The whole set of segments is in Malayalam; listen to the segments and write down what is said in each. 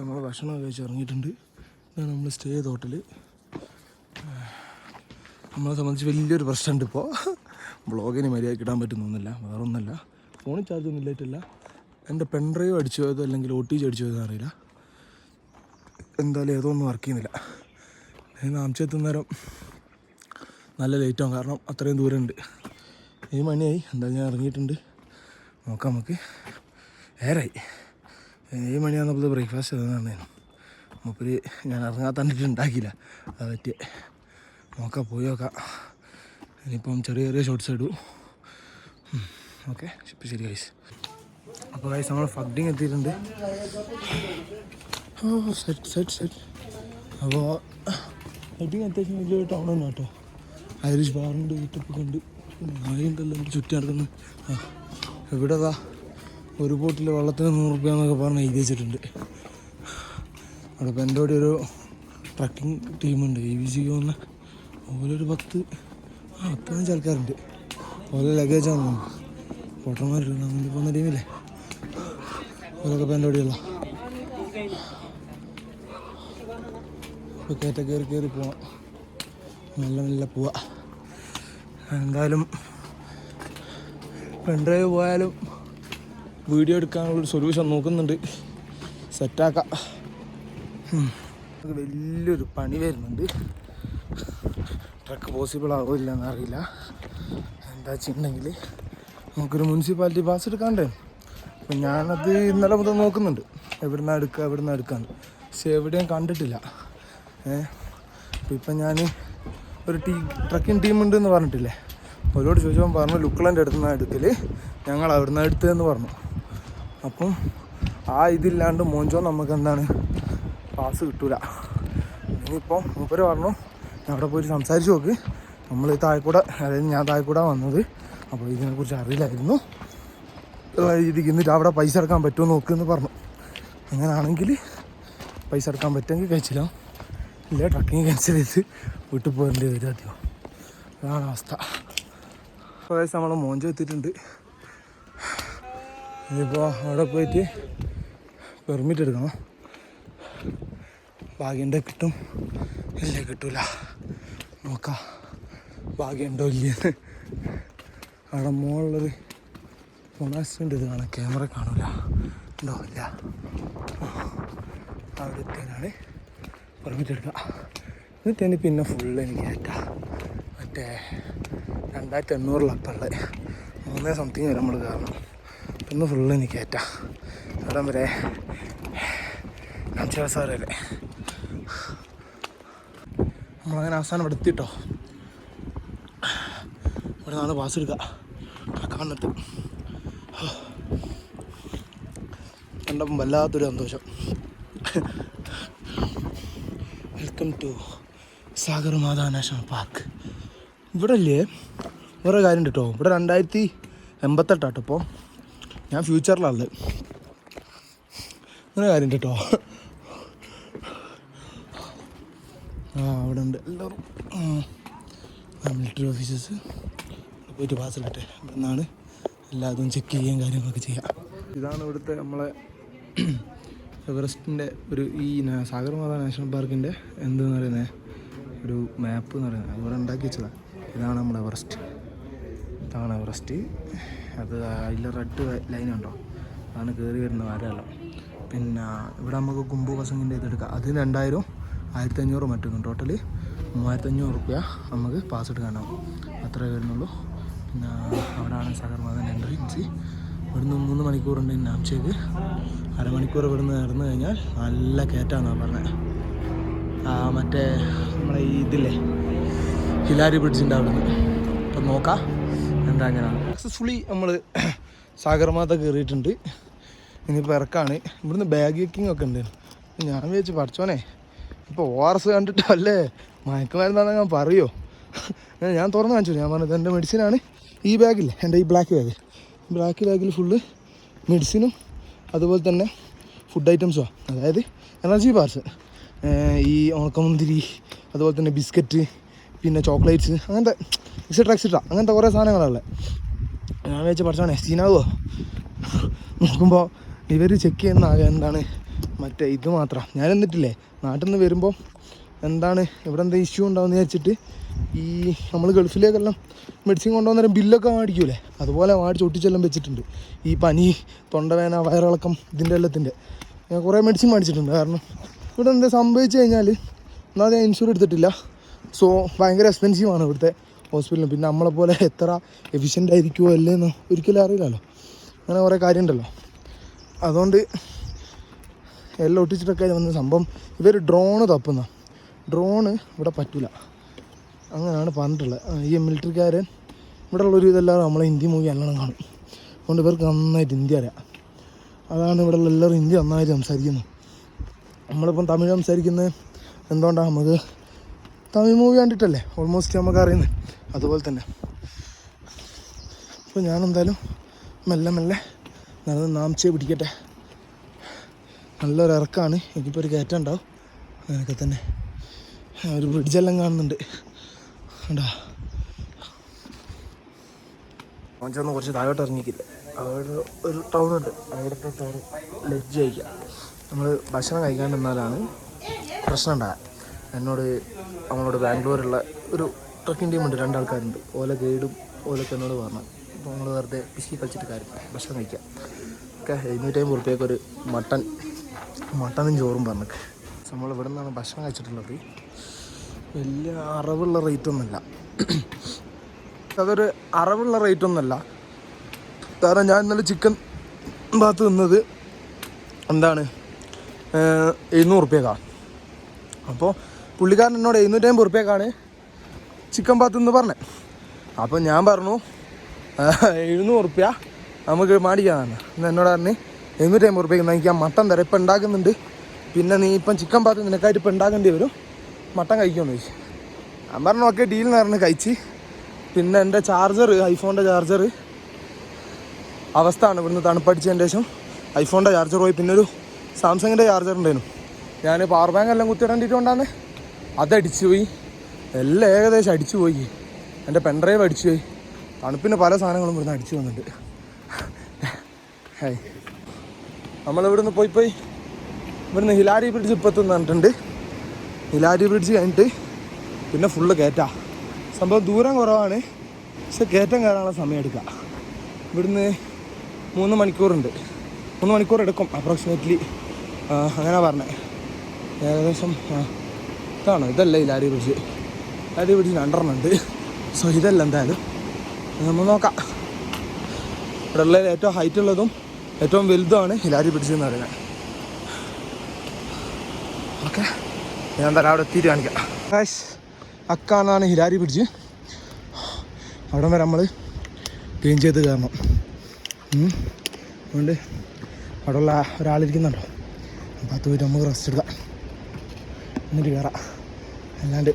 നമ്മൾ ഭക്ഷണം കഴിച്ച് ഇറങ്ങിയിട്ടുണ്ട് നമ്മൾ സ്റ്റേ ചെയ്ത ഹോട്ടൽ നമ്മളെ സംബന്ധിച്ച് വലിയൊരു പ്രശ്നമുണ്ട് ഇപ്പോൾ ബ്ലോഗിന് മര്യാദയ്ക്ക് ഇടാൻ പറ്റുന്നൊന്നുമില്ല വേറെ ഒന്നല്ല ഫോണിൽ ചാർജ് ഒന്നും ഇല്ലായിട്ടില്ല. എന്റെ പെൺഡ്രൈവ് അടിച്ചു പോയതോ അല്ലെങ്കിൽ ഒ ടി ജി അടിച്ചു പോയതോ അറിയില്ല. എന്തായാലും ഏതോ ഒന്നും വർക്ക് ചെയ്യുന്നില്ല. ഇനി നേരം നല്ല ലേറ്റാവും കാരണം അത്രയും ദൂരമുണ്ട്. ഈ മണിയായി. എന്തായാലും ഞാൻ ഇറങ്ങിയിട്ടുണ്ട്. നോക്കാം നമുക്ക്. ഏറായി ഈ മണിയാകുന്നപ്പോൾ ബ്രേക്ക്ഫാസ്റ്റ് തന്നാണ് മൂപ്പര് ഞാൻ ഇറങ്ങാൻ തന്നിട്ട് ഉണ്ടാക്കിയില്ല അത് പറ്റിയ. നോക്കാം പോയി നോക്കാം. ഇനിയിപ്പം ചെറിയ ചെറിയ ഷോർട്ട്സ് ഇടൂ. ഓക്കെ. ഇപ്പം ശരി ഗൈസ് അപ്പോൾ ഗൈസ് നമ്മൾ ഫഗ്ഡിങ് എത്തിയിട്ടുണ്ട്. ഓ സെറ്റ് സെറ്റ് സെറ്റ് അപ്പോൾ ഫഗ്ഡിങ് അത്യാവശ്യം വലിയൊരു ടൗൺ തന്നെ കേട്ടോ. ഐറിഷ് ബാറുണ്ട് വീട്ടപ്പൊക്കെ ഉണ്ട്. നായുണ്ടല്ലോ എനിക്ക് ചുറ്റി നടക്കുന്നത് ആ ഇവിടെ ദാ ഒരു ബോട്ടിൽ വെള്ളത്തിന് നൂറ് റുപ്യ എന്നൊക്കെ പറഞ്ഞ് എഴുതി വെച്ചിട്ടുണ്ട്. അവിടെ ഇപ്പം എന്റെ കൂടെ ഒരു ട്രക്കിംഗ് ടീമുണ്ട്. എ വി സി വന്ന ഓലൊരു പത്ത് ആ പത്ത് ഓരോ ആൾക്കാരുണ്ട്. ആണോ. ഫോട്ടോമാരുണ്ട് നമ്മൾ പോകുന്ന ടീമില്ലേ ഓരൊക്കെ ഇപ്പം എന്റെ കൂടെയുള്ള ഇപ്പോൾ കയറ്റ കയറി കയറി പോവാം. നല്ല നല്ല പോവാം. എന്തായാലും പെൺഡ്രൈവ് പോയാലും വീഡിയോ എടുക്കാനുള്ളൊരു സൊല്യൂഷൻ നോക്കുന്നുണ്ട്. സെറ്റാക്കാം വലിയൊരു പണി വരുന്നുണ്ട്. ട്രക്ക് പോസിബിൾ ആകോ ഇല്ലെന്ന് അറിയില്ല. എന്താ വെച്ചിട്ടുണ്ടെങ്കിൽ നമുക്കൊരു മുനിസിപ്പാലിറ്റി പാസ് എടുക്കാണ്ടേ അപ്പം ഞാനത് ഇന്നലെ മുതൽ നോക്കുന്നുണ്ട്. എവിടുന്ന എടുക്കുക എവിടുന്ന എടുക്കാന്ന്. പക്ഷെ എവിടെയും കണ്ടിട്ടില്ല. ഏ? അപ്പം ഇപ്പം ഞാൻ ഒരു ടീ ട്രക്കിംഗ് ടീമുണ്ട് എന്ന് പറഞ്ഞിട്ടില്ലേ? അവരോട് ചോദിച്ചപ്പോൾ പറഞ്ഞു ലുക്കളന്റെ അടുത്ത് നിന്നാണ് എടുക്കൽ ഞങ്ങൾ അവിടുന്ന് എടുത്തതെന്ന് പറഞ്ഞു. അപ്പം ആ ഇതില്ലാണ്ട് മോഞ്ചോ നമുക്ക് എന്താണ് പാസ് കിട്ടൂല. ഇനിയിപ്പോൾ മൂപ്പര് പറഞ്ഞു അവിടെ പോയി സംസാരിച്ച് നോക്ക്. നമ്മൾ ഈ താഴെക്കൂടെ അതായത് ഞാൻ താഴെക്കൂടെ വന്നത്. അപ്പോൾ ഇതിനെക്കുറിച്ച് അറിയില്ലായിരുന്നു. ഇരിക്കുന്നിട്ട് അവിടെ പൈസ എടുക്കാൻ പറ്റുമോ നോക്കുമെന്ന് പറഞ്ഞു. അങ്ങനെയാണെങ്കിൽ പൈസ എടുക്കാൻ പറ്റുമെങ്കിൽ കഴിച്ചില്ല. ഇല്ല ട്രക്കിങ് ക്യാൻസൽ ചെയ്ത് വീട്ടിൽ പോകേണ്ടി വരും അധികം അതാണ് അവസ്ഥ. അപ്പോൾ നമ്മൾ മോഞ്ചോ എത്തിയിട്ടുണ്ട്. ഇനിയിപ്പോൾ അവിടെ പോയിട്ട് പെർമിറ്റ് എടുക്കണം. ഭാഗ്യന്റെ കിട്ടും. ഇല്ല കിട്ടൂല. നോക്കാം. ഭാഗ്യമുണ്ടോ ഇല്ലെന്ന് അവിടെ മുകളിലൊരു പൊണാസിന്റെ ഇത് കാണാം. ക്യാമറ കാണൂല. ഉണ്ടോ? ഇല്ല. അവിടെ എത്തിയാലാണ് പെർമിറ്റ് എടുക്കുക. എന്നിട്ട് എനിക്ക് പിന്നെ ഫുള്ള് എനിക്ക് കയറ്റാം മറ്റേ രണ്ടായിരത്തി എണ്ണൂറിലപ്പുള്ളത് മൂന്നേ സംതിങ് വരെ നമ്മൾ കയറണം. പിന്നെ ഫുള്ള് എനിക്ക് കയറ്റാം അവിടം വരെ ദിവസം വരെ നമ്മളങ്ങനെ അവസാനം ഇവിടെ എത്തിട്ടോ. ഇവിടെ നാളെ പാസ് എടുക്കുക. കാണത്ത് കണ്ടപ്പം വല്ലാത്തൊരു സന്തോഷം. Welcome to Sagarmatha national park. ഇവിടെ അല്ലേ വേറെ കാര്യം കേട്ടോ. ഇവിടെ രണ്ടായിരത്തി എൺപത്തെട്ടാട്ടോ ഇപ്പോൾ ഞാൻ ഫ്യൂച്ചറിലാണ് അങ്ങനെ കാര്യം കേട്ടോ ആ അവിടെ ഉണ്ട് എല്ലാവരും മിലിറ്ററി ഓഫീസേഴ്സ് പോയിട്ട് പാസ് എടുക്കട്ടെ ഇവിടെ നിന്നാണ്. എല്ലാതും ചെക്ക് ചെയ്യുകയും കാര്യങ്ങളൊക്കെ ചെയ്യാം. ഇതാണ് ഇവിടുത്തെ നമ്മളെ എവറസ്റ്റിന്റെ ഒരു ഈ സാഗർമാല നാഷണൽ പാർക്കിന്റെ എന്തെന്ന് പറയുന്നത് ഒരു മാപ്പ് എന്ന് പറയുന്നത്. അവിടെ ഉണ്ടാക്കി വെച്ചതാണ് ഇതാണ് നമ്മുടെ എവറസ്റ്റ്. ഇതാണ് എവറസ്റ്റ്. അത് അതിൽ റെഡ് ലൈൻ ഉണ്ടോ? അതാണ് കയറി വരുന്ന മരമല്ല പിന്നെ ഇവിടെ നമുക്ക് കുമ്പു പസങ്ങിന്റെ ഇതെടുക്കാം അത് രണ്ടായിരം ആയിരത്തി അഞ്ഞൂറ് മറ്റും ടോട്ടലി മൂവായിരത്തി അഞ്ഞൂറ് റുപ്യ നമുക്ക് പാസ് എടുക്കാനാവും അത്രേ വരുന്നുള്ളൂ. പിന്നെ അവിടെയാണ് എൻട്രി ജി ഇവിടുന്ന് മൂന്ന് മണിക്കൂറുണ്ട് നാംചേക്ക് അരമണിക്കൂർ ഇവിടുന്ന് നടന്നു കഴിഞ്ഞാൽ നല്ല കയറ്റാന്നാണ് പറഞ്ഞത് ആ മറ്റേ നമ്മളെ ഇതില്ലേ ഹിലാരി ബ്രിഡ്ജിന്റെ അവിടെ നിന്ന് അപ്പം നോക്കാം. സക്സസ്ഫുള്ളി നമ്മൾ സാഗർമാത കയറിയിട്ടുണ്ട്. ഇനിയിപ്പോൾ ഇറക്കാണ്. ഇവിടുന്ന് ബാഗ് വെക്കിംഗ് ഒക്കെ ഉണ്ട്. ഞാൻ വിചാരിച്ചു പഠിച്ചോനെ ഇപ്പോൾ ഒ ആർ എസ് കണ്ടിട്ടല്ലേ? മയക്കുമരുന്നാണെന്ന് ഞാൻ പറയോ? ഞാൻ തുറന്ന് കാണിച്ചു. ഞാൻ പറഞ്ഞത് എന്റെ മെഡിസിനാണ് ഈ ബാഗില്ലേ എന്റെ ഈ ബ്ലാക്ക് ബാഗ് ബ്ലാക്ക് ബാഗിൽ ഫുള്ള് മെഡിസിനും അതുപോലെ തന്നെ ഫുഡ് ഐറ്റംസുമാണ് അതായത് എനർജി ബാർസ് ഈ ഉണക്കമുന്തിരി അതുപോലെ തന്നെ ബിസ്ക്കറ്റ് പിന്നെ ചോക്ലേറ്റ്സ് അങ്ങനത്തെ എക്സെട്ര എക്സെട്ര അങ്ങനത്തെ കുറേ സാധനങ്ങളുള്ളത് ഞാൻ വെച്ച് പഠിച്ചോണേ സീനാവോ? നോക്കുമ്പോൾ ഇവർ ചെക്ക് ചെയ്യുന്ന ആകെ എന്താണ്? മറ്റേ ഇത് മാത്രം. ഞാൻ എന്നിട്ടില്ലേ നാട്ടിൽ നിന്ന് വരുമ്പോൾ എന്താണ് ഇവിടെ എന്താ ഇഷ്യൂ ഉണ്ടാവുമെന്ന് വിചാരിച്ചിട്ട് ഈ നമ്മൾ ഗൾഫിലേക്കെല്ലാം മെഡിസിൻ കൊണ്ടുവന്നേരം ബില്ലൊക്കെ മേടിക്കൂലേ? അതുപോലെ മേടിച്ച് ഒട്ടിച്ചെല്ലാം വെച്ചിട്ടുണ്ട്. ഈ പനി തൊണ്ടവേന വയറിളക്കം ഇതിന്റെ എല്ലാത്തിന്റെ ഞാൻ കുറേ മെഡിസിൻ മേടിച്ചിട്ടുണ്ട്. കാരണം ഇവിടെ എന്താ സംഭവിച്ചു കഴിഞ്ഞാൽ ഒന്നാമത് ഞാൻ ഇൻഷുർ എടുത്തിട്ടില്ല. സോ ഭയങ്കര എക്സ്പെൻസീവ് ആണ് ഇവിടുത്തെ ഹോസ്പിറ്റലിൽ പിന്നെ നമ്മളെപ്പോലെ എത്ര എഫിഷ്യന്റ് ആയിരിക്കുമോ അല്ലേന്ന് ഒരിക്കലും അറിയില്ലല്ലോ. അങ്ങനെ കുറേ കാര്യമുണ്ടല്ലോ അതുകൊണ്ട് എല്ലാം ഒട്ടിച്ചിട്ടൊക്കെ വന്ന സംഭവം ഇവർ ഡ്രോണ് തപ്പുന്ന. ഡ്രോണ് ഇവിടെ പറ്റില്ല അങ്ങനെയാണ് പറഞ്ഞിട്ടുള്ളത്. ഈ മിലിറ്ററിക്കാരൻ ഇവിടെ ഉള്ളൊരു ഇതെല്ലാവരും നമ്മളെ ഹിന്ദി മൂവി എല്ലാം കാണും. അതുകൊണ്ട് ഇവർക്ക് നന്നായിട്ട് ഹിന്ദി അറിയാം. അതാണ് ഇവിടെ ഉള്ള എല്ലാവരും ഹിന്ദി നന്നായിട്ട് സംസാരിക്കുന്നത് നമ്മളിപ്പം തമിഴ് സംസാരിക്കുന്നത് എന്തുകൊണ്ടാണ് നമുക്ക് തമിഴ് മൂവി കണ്ടിട്ടല്ലേ? ഓൾമോസ്റ്റ് നമുക്ക് അറിയുന്നത്. അതുപോലെ തന്നെ. അപ്പോൾ ഞാനെന്തായാലും മെല്ലെ മെല്ലെ നടന്ന് നാംചയെ പിടിക്കട്ടെ. നല്ലൊരു ഇറക്കമാണ് എനിക്കിപ്പോൾ ഒരു കയറ്റം ഉണ്ടാവും. അങ്ങനെയൊക്കെ തന്നെ. ഒരു ബ്രിഡ്ജെല്ലാം കാണുന്നുണ്ട്. അവൻ ചെന്ന് കുറച്ച് താഴോട്ട് ഇറങ്ങിക്കില്ല അവിടെ ഒരു ടൗൺ ഉണ്ട്. അവിടുത്തെ ടൗൺ കഴിക്കാം നമ്മൾ ഭക്ഷണം കഴിക്കാൻ പ്രശ്നം ഉണ്ടാകുക എന്നോട് നമ്മളോട് ബാംഗ്ലൂരുള്ള ഒരു ട്രക്കിംഗ് ടീമുണ്ട് രണ്ടാൾക്കാരുണ്ട്. ഓല ഗൈഡും ഓലൊക്കെ എന്നോട് പറഞ്ഞു. അപ്പോൾ നമ്മൾ വെറുതെ പിശി കളിച്ചിട്ട് കാര്യം ഭക്ഷണം കഴിക്കാം. ഒക്കെ എഴുന്നൂറ്റമ്പത് റുപ്യക്ക് ഒരു മട്ടൻ മട്ടനും ചോറും പറഞ്ഞൊക്കെ നമ്മൾ ഇവിടെ നിന്നാണ് ഭക്ഷണം കഴിച്ചിട്ടുള്ളത്. വലിയ അറവുള്ള റേറ്റ് ഒന്നുമല്ല അതൊരു അറവുള്ള റേറ്റ് ഒന്നുമല്ല കാരണം ഞാൻ ഇന്നലെ ചിക്കൻ ഭാഗത്ത് നിന്നത് എന്താണ്? എഴുന്നൂറ് റുപ്യക്കാണ് അപ്പോൾ പുള്ളിക്കാരൻ എന്നോട് എഴുന്നൂറ്റമ്പത് റുപ്യക്കാണ് ചിക്കൻ ഭാത്ത് എന്ന് പറഞ്ഞത് അപ്പോൾ ഞാൻ പറഞ്ഞു "ആഹ്, എഴുന്നൂറ് റുപ്യ നമുക്ക് മേടിക്കാന്നാണ് എന്ന് എന്നോട് പറഞ്ഞ് എഴുന്നൂറ്റമ്പത് റുപ്യക്ക് എനിക്ക് ആ മട്ടൻ തരാം ഇപ്പം ഉണ്ടാക്കുന്നുണ്ട്. പിന്നെ നീ ഇപ്പം ചിക്കൻ ഭാത്ത് നിനക്കായിട്ട് ഇപ്പം ഉണ്ടാക്കേണ്ടി വരും. മട്ടൻ കഴിക്കുമെന്ന് ചോദിച്ചു. ഞാൻ പറഞ്ഞു ഓക്കെ ഡീൽ എന്ന് പറഞ്ഞ് കഴിച്ച്. പിന്നെ എന്റെ ചാർജർ ഐഫോണിന്റെ ചാർജർ അവസ്ഥ ആണ് ഇവിടുന്ന് തണുപ്പടിച്ചതിന് ശേഷം ഐഫോണിന്റെ ചാർജർ പോയി. പിന്നെ ഒരു സാംസങ്ങിന്റെ ചാർജർ ഉണ്ടായിരുന്നു. ഞാൻ പവർ ബാങ്ക് എല്ലാം കുത്തിയിടേണ്ടിട്ട് കൊണ്ടാന്ന് അതടിച്ചു പോയി. എല്ലാം ഏകദേശം അടിച്ചു പോയി. എന്റെ പെൻഡ്രൈവ് അടിച്ചു പോയി. തണുപ്പിന് പല സാധനങ്ങളും ഇവിടുന്ന് അടിച്ചു വന്നിട്ട് ഹായ്. നമ്മളിവിടുന്ന് പോയി പോയി ഇവിടുന്ന് ഹിലാരി ബ്രിഡ്ജ് ഇപ്പത്തെന്ന് പറഞ്ഞിട്ടുണ്ട് ഹിലാരി ബ്രിഡ്ജ് കഴിഞ്ഞിട്ട് പിന്നെ ഫുള്ള് കയറ്റാ സംഭവം ദൂരം കുറവാണ്. പക്ഷെ കയറ്റം കയറാനുള്ള സമയം എടുക്കുക ഇവിടുന്ന് മൂന്ന് മണിക്കൂറുണ്ട്. മൂന്ന് മണിക്കൂർ എടുക്കും അപ്രോക്സിമേറ്റ്ലി അങ്ങനെ പറഞ്ഞത് ഏകദേശം ഇതാണോ ഇതല്ല ഹിലാരി ബ്രിഡ്ജ് ലാരി ബ്രിഡ്ജ് രണ്ടെണ്ണം ഉണ്ട് സോ ഇതല്ല എന്തായാലും. നമ്മൾ നോക്കാം. ഇവിടെ ഉള്ളതിൽ ഏറ്റവും ഹൈറ്റ് ഉള്ളതും ഏറ്റവും വലുതുമാണ് ഹിലാരി ബ്രിഡ്ജ് എന്ന് പറയുന്നത്. ഓക്കെ ഞാൻ എന്തായാലും അവിടെ എത്തിയിട്ട് കാണിക്കാം. ഗായ്സ് അക്കാന്നാണ് ഹിലാരി ബ്രിഡ്ജ് അവിടെ വരെ നമ്മൾ ക്ലീൻ ചെയ്ത് കയറണം. അതുകൊണ്ട് അവിടെ ഉള്ള ഒരാളിരിക്കുന്നുണ്ടോ? അത് പോയിട്ട് നമുക്ക് റെസ്റ്റ് എടുക്കാം. എന്നിട്ട് കയറാം അല്ലാണ്ട്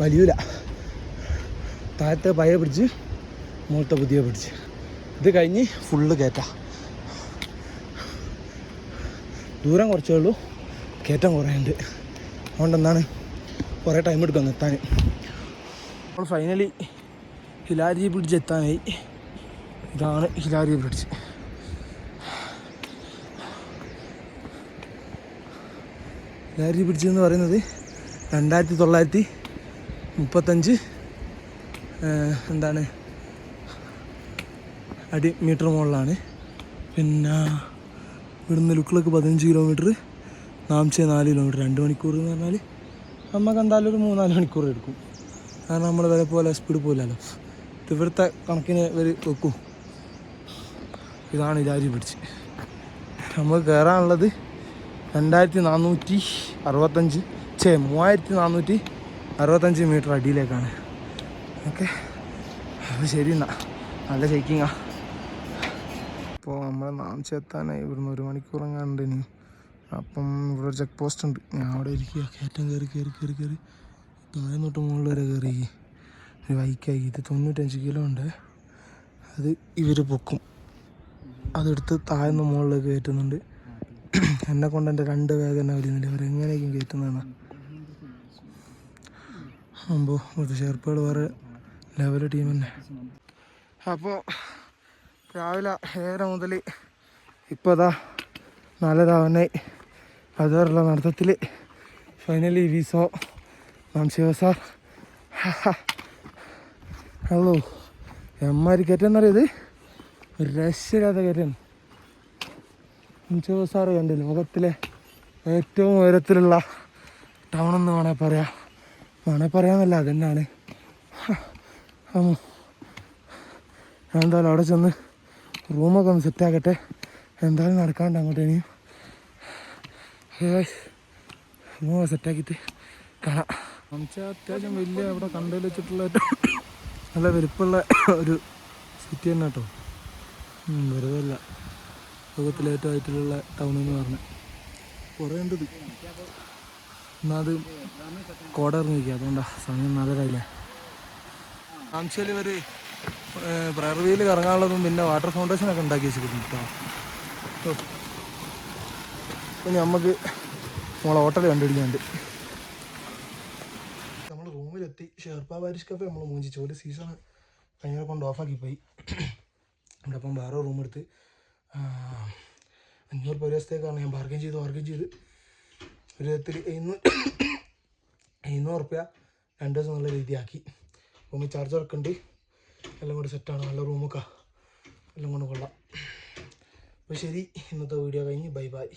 വലിയൂല. താഴത്തെ പഴയ പിടിച്ച് മുകളത്തെ പുതിയ പിടിച്ച്. ഇത് കഴിഞ്ഞ് ഫുള്ള് കയറ്റാം ദൂരം കുറച്ചേ ഉള്ളൂ. കയറ്റം കുറേ ഉണ്ട് അതുകൊണ്ട് എന്താണ് കുറേ ടൈം എടുക്കും എത്താൻ നമ്മൾ ഫൈനലി ഹിലാരി ബ്രിഡ്ജ് എത്താനായി. ഇതാണ് ഹിലാരി ബ്രിഡ്ജ് ഹിലാരി പിടിച്ചതെന്ന് പറയുന്നത് രണ്ടായിരത്തി തൊള്ളായിരത്തി മുപ്പത്തഞ്ച് എന്താണ്? അടി മീറ്റർ മുകളിലാണ്. പിന്നെ ഇവിടുന്ന് ലുക്കിലേക്ക് പതിനഞ്ച് കിലോമീറ്റർ നാംചെ നാല് കിലോമീറ്റർ രണ്ട് മണിക്കൂർ എന്ന് പറഞ്ഞാൽ നമുക്ക് എന്തായാലും ഒരു മൂന്നാൽ മണിക്കൂർ എടുക്കും. കാരണം നമ്മൾ വരെ പോലെ സ്പീഡ് പോലല്ലോ ഇവിടുത്തെ കണക്കിന് ഇവർ വെക്കും. ഇതാണ് ഇതാരി പിടിച്ച്. നമുക്ക് കയറാനുള്ളത് രണ്ടായിരത്തി നാനൂറ്റി അറുപത്തഞ്ച് ചേ മൂവായിരത്തി നാനൂറ്റി അറുപത്തഞ്ച് മീറ്റർ അടിയിലേക്കാണ്. ഓക്കെ. അപ്പോൾ ശരി എന്നാ. നല്ല ഷെയ്ക്കിങ്ങാ ഇപ്പോൾ നമ്മളെ നാം ചേത്താനായി ഇവിടുന്ന് ഒരു മണിക്കൂർ എങ്ങാണ്ട് ഇനി. അപ്പം ഇവിടെ ഒരു ചെക്ക് പോസ്റ്റ് ഉണ്ട്. ഞാൻ അവിടെ ഇരിക്കുക. കയറ്റം കയറി കയറി കയറി കയറി. താഴെ തൊട്ട് മുകളിൽ വരെ കയറി. ഒരു ബൈക്കായി ഇത് തൊണ്ണൂറ്റഞ്ച് കിലോ ഉണ്ട്. അത് ഇവർ പൊക്കും. അതെടുത്ത് താഴ്ന്ന മുകളിലേക്ക് കയറ്റുന്നുണ്ട്. എന്നെ കൊണ്ട് എന്റെ രണ്ട് വേദന വരുന്നില്ല അവരെങ്ങനെയൊക്കെയും കയറ്റുന്നതാണ്. അപ്പോൾ ഇവിടുത്തെ ചെറുപ്പുകൾ വേറെ ലെവൽ ടീം തന്നെ. അപ്പോൾ രാവിലെ ഏഴര മുതൽ ഇപ്പോൾ അതാ നാലരാവനായി അതുവരെയുള്ള നടത്തത്തിൽ finally we saw sir hello എമ്മാരി കയറ്റെന്നറിയത് ഒരു രക്ഷയില്ലാത്ത കയറ്റാണ് മാംശിവ സാറ് കണ്ട് ലോകത്തിലെ ഏറ്റവും ഉയരത്തിലുള്ള ടൗൺ എന്ന് വേണേൽ പറയാം. വേണേൽ പറയാമെന്നല്ല അതെന്നാണ്. എന്തായാലും അവിടെ ചെന്ന് റൂമൊക്കെ ഒന്ന് സെറ്റ് ആക്കട്ടെ. എന്തായാലും നടക്കാണ്ട് അങ്ങോട്ട് ഇനിയും. റൂമൊക്കെ സെറ്റാക്കിയിട്ട് കാണാം. നമുക്ക് അത്യാവശ്യം വലിയ അവിടെ കണ്ടതിൽ വെച്ചിട്ടുള്ള നല്ല വലുപ്പമുള്ള ഒരു സിറ്റി തന്നെ കേട്ടോ വെറുതെ ലോകത്തിലെ ഏറ്റവും ആയിട്ടുള്ള ടൗൺ എന്ന് പറഞ്ഞു കുറേ ഉണ്ട് ഇത് എന്നാൽ അത് കോട ഇറങ്ങിയിരിക്കുക. അതുകൊണ്ടാ സമയം നല്ലതായില്ലേ ആംശയിൽ ഇവർ പ്രകൃതിയിൽ കറങ്ങാനുള്ളതും പിന്നെ വാട്ടർ ഫൗണ്ടേഷനൊക്കെ ഉണ്ടാക്കി വെച്ചിട്ടുണ്ട് കേട്ടോ അപ്പം നമുക്ക് നമ്മളെ ഹോട്ടൽ കണ്ടുപിടിക്കാണ്ട് നമ്മൾ റൂമിലെത്തി. ഷെർപ്പ പാരിഷ് കഫേ നമ്മൾ മൂഞ്ചിച്ചു ഒരു സീസൺ കഴിഞ്ഞ കൊണ്ട് ഓഫാക്കി പോയി. അവിടെ അപ്പം വേറെ റൂം എടുത്ത് ആ, അഞ്ഞൂറ് രൂപ ദിവസത്തേക്കാണ്. ഞാൻ ബാർഗൈൻ ചെയ്ത് ബാർഗൈൻ ചെയ്ത്. ഒരു വിധത്തിൽ എഴുന്നൂറ് എഴുന്നൂറ് റുപ്യ രണ്ട് ദിവസം നല്ല രീതിയാക്കി. റൂമിൽ ചാർജറൊക്കെ ഉണ്ട് എല്ലാം കൂടി സെറ്റാണ് നല്ല റൂമൊക്കെ എല്ലാം കൊണ്ട് കൊള്ളാം. അപ്പോൾ ശരി ഇന്നത്തെ വീഡിയോ കഴിഞ്ഞ്. Bye bye